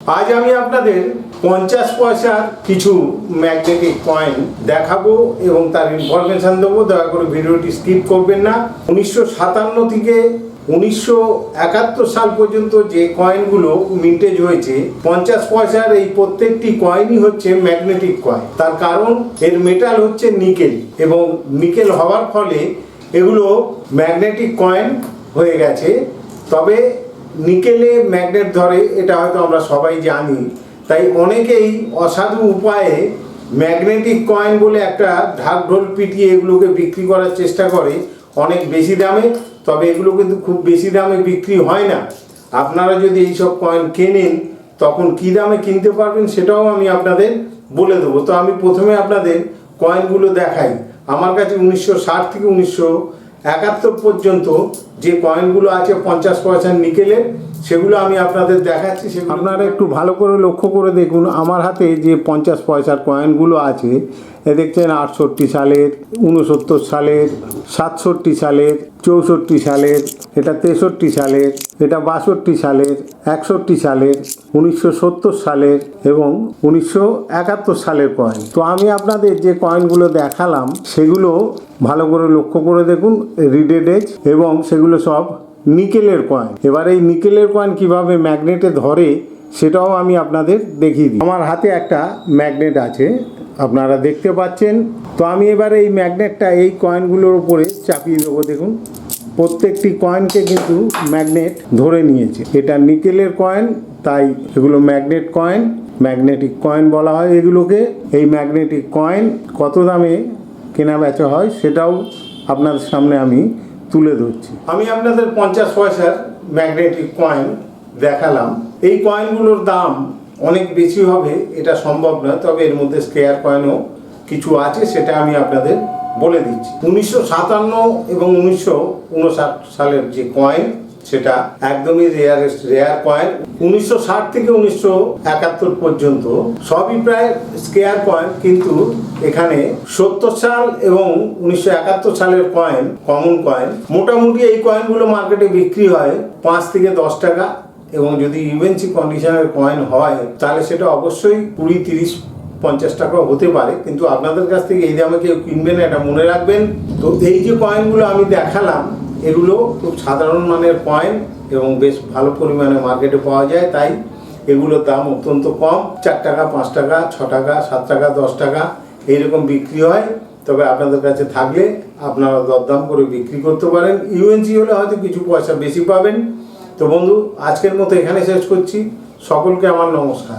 আজ আমি আপনাদের পঞ্চাশ পয়সার কিছু ম্যাগনেটিক কয়েন দেখাবো এবং তার ইনফরমেশন দেবো। দয়া করে ভিডিওটি স্কিপ করবেন না। উনিশশো সাতান্ন থেকে উনিশশো একাত্তর সাল পর্যন্ত যে কয়েনগুলো মিন্টেজ হয়েছে, পঞ্চাশ পয়সার এই প্রত্যেকটি কয়েনই হচ্ছে ম্যাগনেটিক কয়েন তার কারণ, এর মেটাল হচ্ছে নিকেল এবং নিকেল হওয়ার ফলে এগুলো ম্যাগনেটিক কয়েন হয়ে গেছে। তবে নিকেলে ম্যাগনেট ধরে, এটা হয়তো আমরা সবাই জানি। তাই অনেকেই অসাধু উপায়ে ম্যাগনেটিক কয়েন বলে একটা ঢাক ঢোল পিটিয়ে এগুলোকে বিক্রি করার চেষ্টা করে। অনেক বেশি দামে, তবে এগুলো কিন্তু খুব বেশি দামে বিক্রি হয় না। আপনারা যদি এইসব কয়েন কেনেন, তখন কী দামে কিনতে পারবেন সেটাও আমি আপনাদের বলে দেবো। তো আমি প্রথমে আপনাদের কয়েনগুলো দেখাই। আমার কাছে উনিশশো ষাট থেকে উনিশশো একাত্তর পর্যন্ত যে কয়েনগুলো আছে, পঞ্চাশ পয়সার নিকেলের সেগুলো আমি আপনাদের দেখাচ্ছি আপনারা একটু ভালো করে লক্ষ্য করে দেখুন, আমার হাতে যে পঞ্চাশ পয়সার কয়েনগুলো আছে, এ দেখছেন আটষট্টি সালের উনসত্তর সালের, সাতষট্টি সালের, চৌষট্টি সালের, এটা তেষট্টি সালের, এটা বাষট্টি সালের, একষট্টি সালের উনিশশো সত্তর সালের এবং উনিশশো একাত্তর সালের কয়েন তো আমি আপনাদের যে কয়েনগুলো দেখালাম, সেগুলো ভালো করে লক্ষ্য করে দেখুন রিডেড এজ এবং সেগুলো সব নিকেলের কয়েন এবার এই নিকেলের কয়েন কীভাবে ম্যাগনেটে ধরে, সেটাও আমি আপনাদের দেখিয়ে দিই। আমার হাতে একটা ম্যাগনেট আছে, আপনারা দেখতে পাচ্ছেন। তো আমি এবার এই ম্যাগনেটটা এই কয়েনগুলোর উপরে চাপিয়ে দেবো, দেখুন। প্রত্যেকটি কয়েনকে কিন্তু ম্যাগনেট ধরে নিয়েছে। এটা নিকেলের কয়েন তাই এগুলো ম্যাগনেট কয়েন ম্যাগনেটিক কয়েন বলা হয় এগুলোকে। এই ম্যাগনেটিক কয়েন কত দামে কেনা বেচা হয় সেটাও আপনাদের সামনে আমি তুলে ধরছি। আমি আপনাদের পঞ্চাশ পয়সার ম্যাগনেটিক কয়েন দেখালাম। এই কয়েনগুলোর দাম অনেক বেশি হবে, এটা সম্ভব নয়, তবে এর মধ্যে স্কেয়ার কয়েনও কিছু আছে, সেটা আমি আপনাদের বলে দিচ্ছি। উনিশশো সাতান্ন এবং উনিশশো উনষাট সালের যে কয়েন সেটা একদমই রেয়ার রেয়ার কয়েন উনিশশো ষাট থেকে উনিশশো একাত্তর পর্যন্ত সবই প্রায় স্কেয়ার কয়েন কিন্তু এখানে সত্তর সাল এবং উনিশশো একাত্তর সালের কয়েন কমন কয়েন মোটামুটি এই কয়েনগুলো মার্কেটে বিক্রি হয় পাঁচ থেকে দশ টাকা। এবং যদি ইউএনসি কন্ডিশনের কয়েন হয়, তাহলে সেটা অবশ্যই কুড়ি, তিরিশ পঞ্চাশ টাকাও হতে পারে, কিন্তু আপনাদের কাছ থেকে এই দামে কেউ কিনবে না, এটা মনে রাখবেন। তো এই যে কয়েনগুলো আমি দেখালাম, এগুলো খুব সাধারণ মানের কয়েন এবং বেশ ভালো পরিমাণে মার্কেটে পাওয়া যায়, তাই এগুলোর দাম অত্যন্ত কম। চার টাকা, পাঁচ টাকা, ছ টাকা, সাত টাকা, দশ টাকা এইরকম বিক্রি হয়। তবে আপনাদের কাছে থাকলে আপনারা দরদাম করে বিক্রি করতে পারেন। ইউএনজি হলে হয়তো কিছু পয়সা বেশি পাবেন। তো বন্ধু, আজকের মতো এখানে শেষ করছি। সকলকে আমার নমস্কার।